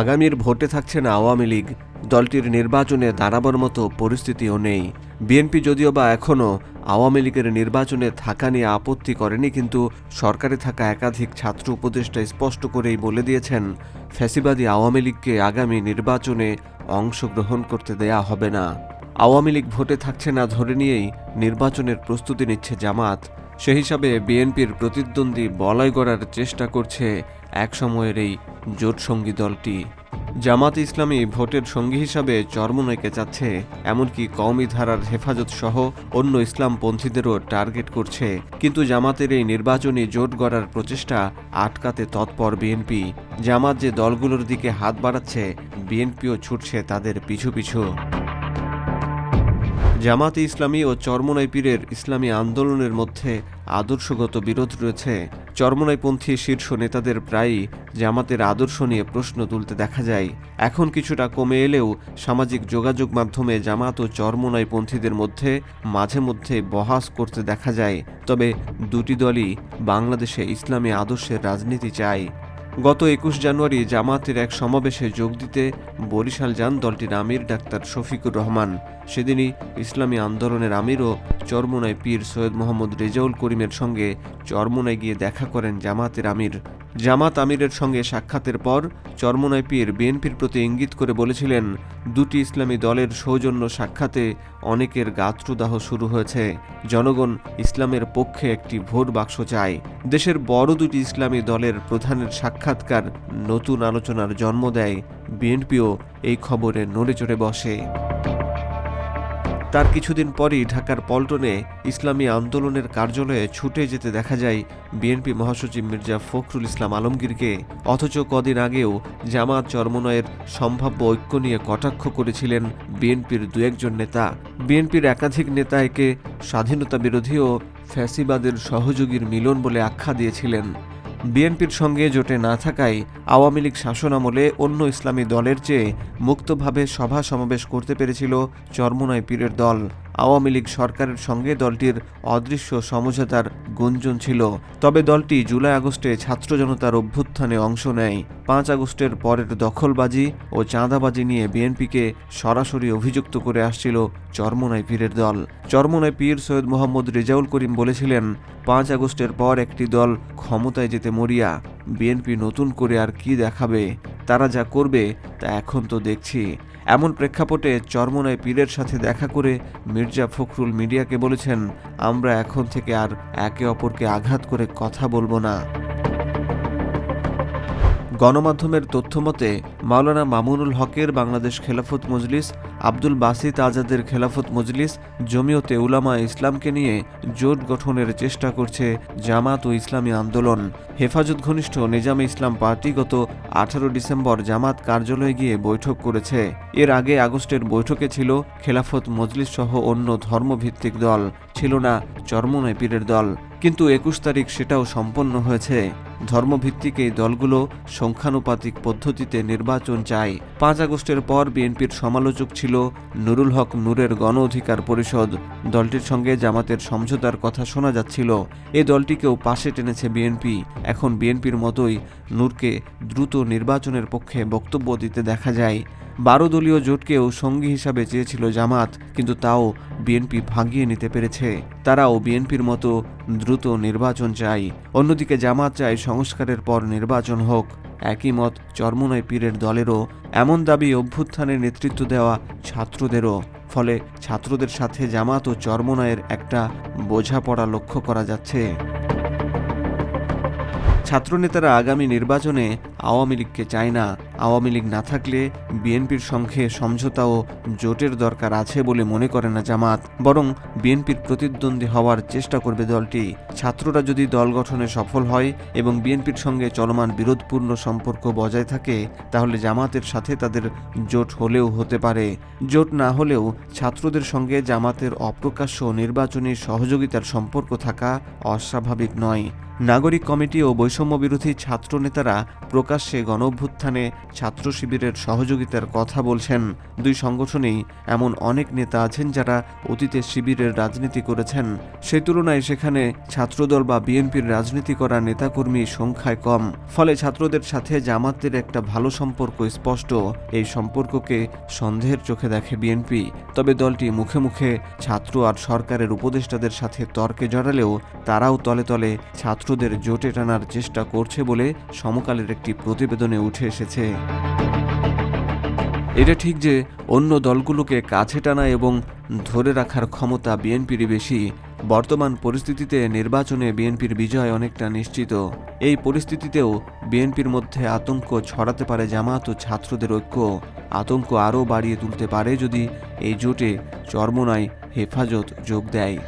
আগামীর ভোটে থাকছে না আওয়ামী লীগ। দলটির নির্বাচনে দাঁড়াবার মতো পরিস্থিতিও নেই। বিএনপি যদিও বা এখনও আওয়ামী লীগের নির্বাচনে থাকা নিয়ে আপত্তি করেনি, কিন্তু সরকারে থাকা একাধিক ছাত্র উপদেষ্টা স্পষ্ট করেই বলে দিয়েছেন, ফ্যাসিবাদী আওয়ামী লীগকে আগামী নির্বাচনে অংশগ্রহণ করতে দেয়া হবে না। আওয়ামী লীগ ভোটে থাকছে না ধরে নিয়েই নির্বাচনের প্রস্তুতি নিচ্ছে জামাত। সে হিসাবে বিএনপির প্রতিদ্বন্দ্বী বলয় গড়ার চেষ্টা করছে একসময়ের এই জোটসঙ্গী দলটি। জামাত ইসলামী ভোটের সঙ্গী হিসাবে চরমনয়কে যাচ্ছে এমনকি কওমি ধারার হেফাজত সহ অন্য ইসলামপন্থীদেরও টার্গেট করছে। কিন্তু জামাতের এই নির্বাচনী জোট গড়ার প্রচেষ্টা আটকাতে তৎপর বিএনপি। জামাত যে দলগুলোর দিকে হাত বাড়াচ্ছে, বিএনপিও ছুটছে তাদের পিছু পিছু। জামাতে ইসলামী ও চরমনাই পীরের ইসলামী আন্দোলনের মধ্যে আদর্শগত বিরোধ রয়েছে। চরমনাইপন্থী শীর্ষ নেতাদের প্রায়ই জামাতের আদর্শ নিয়ে প্রশ্ন তুলতে দেখা যায়। এখন কিছুটা কমে এলেও সামাজিক যোগাযোগ মাধ্যমে জামাত ও চরমনাইপন্থীদের মধ্যে মাঝে মধ্যে বহাস করতে দেখা যায়। তবে দুটি দলই বাংলাদেশে ইসলামী আদর্শের রাজনীতি চায়। গত একুশ জানুয়ারি জামাতের এক সমাবেশে যোগ দিতে বরিশাল যান দলটির আমির ডাক্তার শফিকুর রহমান। সেদিনই ইসলামী আন্দোলনের আমির ও চরমোনায় পীর সৈয়দ মোহাম্মদ রেজাউল করিমের সঙ্গে চরমোনায় গিয়ে দেখা করেন জামাতের আমির। জামাত আমিরের সঙ্গে সাক্ষাতের পর চরমোনায় পীর বিএনপির প্রতি ইঙ্গিত করে বলেছিলেন, দুটি ইসলামী দলের সৌজন্য সাক্ষাতে অনেকের গাত্রদাহ শুরু হয়েছে। জনগণ ইসলামের পক্ষে একটি ভোট বাক্স চায়। দেশের বড় দুটি ইসলামী দলের প্রধানের সাক্ষাৎকার নতুন আলোচনার জন্ম দেয়। বিএনপিও এই খবরে নড়ে চড়ে বসে। তার কিছুদিন পরই ঢাকার পল্টনে ইসলামী আন্দোলনের কার্যালয়ে ছুটে যেতে দেখা যায় বিএনপি মহাসচিব মির্জা ফখরুল ইসলাম আলমগীরকে। অথচ কদিন আগেও জামাত চরমনয়ের সম্ভাব্য ঐক্য নিয়ে কটাক্ষ করেছিলেন বিএনপির দু একজন নেতা। বিএনপির একাধিক নেতা একে স্বাধীনতা বিরোধী ও ফ্যাসিবাদের সহযোগীর মিলন বলে আখ্যা দিয়েছিলেন। বিএনপির সঙ্গে জোটে না থাকায় আওয়ামী লীগ শাসনামলে অন্য ইসলামী দলের চেয়ে মুক্তভাবে সভা সমাবেশ করতে পেরেছিল চরমোনাই পীরের দল। আওয়ামী লীগ সরকারের সঙ্গে দলটির অদৃশ্য সমঝোতার গুঞ্জন ছিল। তবে দলটি জুলাই আগস্টে ছাত্র জনতার অভ্যুত্থানে অংশ নেয়। পাঁচ আগস্টের পরের দখলবাজি ও চাঁদাবাজি নিয়ে বিএনপিকে সরাসরি অভিযুক্ত করে আসছিল চরমোনাই পীরের দল। চরমোনাই পীর সৈয়দ মোহাম্মদ রেজাউল করিম বলেছিলেন, পাঁচ আগস্টের পর একটি দল ক্ষমতায় যেতে মরিয়া, বিএনপি নতুন করে আর কি দেখাবে, তারা যা করবে তা এখন তো দেখছি। এমন প্রেক্ষাপটে চরমনায় পীরের সাথে দেখা করে মির্জা ফখরুল মিডিয়াকে বলেছেন, আমরা এখন থেকে আর একে অপরকে আঘাত করে কথা বলব না। গণমাধ্যমের তথ্যমতে মাওলানা মামুনুল হকের বাংলাদেশ খেলাফত মজলিস, আব্দুল বাসিত আজাদের খেলাফত মজলিস, জমিয়তে উলামা ইসলামকে নিয়ে জোট গঠনের চেষ্টা করছে জামাত ও ইসলামী আন্দোলন। হেফাজত ঘনিষ্ঠ নিজামে ইসলাম পার্টি গত আঠারো ডিসেম্বর জামাত কার্যালয়ে গিয়ে বৈঠক করেছে। এর আগে আগস্টের বৈঠকে ছিল খেলাফত মজলিস সহ অন্য ধর্মভিত্তিক দল, ছিল না চরমনায় পীরের দল। কিন্তু একুশ তারিখ সেটাও সম্পন্ন হয়েছে। ধর্মভিত্তিক এই দলগুলো সংখ্যানুপাতিক পদ্ধতিতে নির্বাচন চায়। পাঁচ আগস্টের পর বিএনপির সমালোচক ছিল নুরুল হক নূরের গণ অধিকার পরিষদ। দলটির সঙ্গে জামাতের সমঝোতার কথা শোনা যাচ্ছিল। এ দলটিকেও পাশে টেনেছে বিএনপি। এখন বিএনপির মতোই নূরকে দ্রুত নির্বাচনের পক্ষে বক্তব্য দিতে দেখা যায়। বারো দলীয় জোটকেও সঙ্গী হিসাবে চেয়েছিল জামাত, কিন্তু তাও বিএনপি ভাঙিয়ে নিতে পেরেছে। তারাও বিএনপির মতো দ্রুত নির্বাচন চাই অন্যদিকে জামাত চায় সংস্কারের পর নির্বাচন হোক। একই মত চরমোনাই পীরের দলেরও এমন দাবি অভ্যুত্থানের নেতৃত্ব দেওয়া ছাত্রদেরও। ফলে ছাত্রদের সাথে জামাত ও চরমোনায়ের একটা বোঝাপড়া লক্ষ্য করা যাচ্ছে। ছাত্রনেতারা আগামী নির্বাচনে আওয়ামী লীগকে চায় না। আওয়ামী লীগ না থাকলে বিএনপির সঙ্গে সমঝোতা ও জোটের দরকার আছে বলে মনে করে না জামাত। বরং বিএনপির প্রতিদ্বন্দ্বী হওয়ার চেষ্টা করবে দলটি। ছাত্ররা যদি দল গঠনে সফল হয় এবং বিএনপির সঙ্গে চলমান বিরোধপূর্ণ সম্পর্ক বজায় থাকে, তাহলে জামাতের সাথে তাদের জোট হলেও হতে পারে। জোট না হলেও ছাত্রদের সঙ্গে জামাতের অপ্রকাশ্য নির্বাচনী সহযোগিতার সম্পর্ক থাকা অস্বাভাবিক নয়। নাগরিক কমিটি ও বৈষম্য বিরোধী ছাত্র নেতারা প্রকাশ্যে গণঅভ্যুত্থানে ছাত্র শিবিরের সহযোগিতার কথা বলছেন। দুই সংগঠনেই এমন অনেক নেতা আছেন যারা অতীতে শিবিরের রাজনীতি করেছেন। সেই তুলনায় সেখানে ছাত্রদল বা বিএনপির রাজনীতি করা নেতাকর্মী সংখ্যায় কম। ফলে ছাত্রদের সাথে জামাতের একটা ভালো সম্পর্ক স্পষ্ট। এই সম্পর্ককে সন্দেহের চোখে দেখে বিএনপি। তবে দলটি মুখে মুখে ছাত্র আর সরকারের উপদেষ্টাদের সাথে তর্কে জড়ালেও তারাও তলে তলে ছাত্রদের জোটে টানার চেষ্টা করছে বলে সমকালের একটি প্রতিবেদনে উঠে এসেছে। এটা ঠিক যে অন্য দলগুলোকে কাছে টানা এবং ধরে রাখার ক্ষমতা বিএনপিরই বেশি। বর্তমান পরিস্থিতিতে নির্বাচনে বিএনপির বিজয় অনেকটা নিশ্চিত। এই পরিস্থিতিতেও বিএনপির মধ্যে আতঙ্ক ছড়াতে পারে জামাত ও ছাত্রদের ঐক্য। আতঙ্ক আরও বাড়িয়ে তুলতে পারে যদি এই জোটে চরমোনায় হেফাজত যোগ দেয়।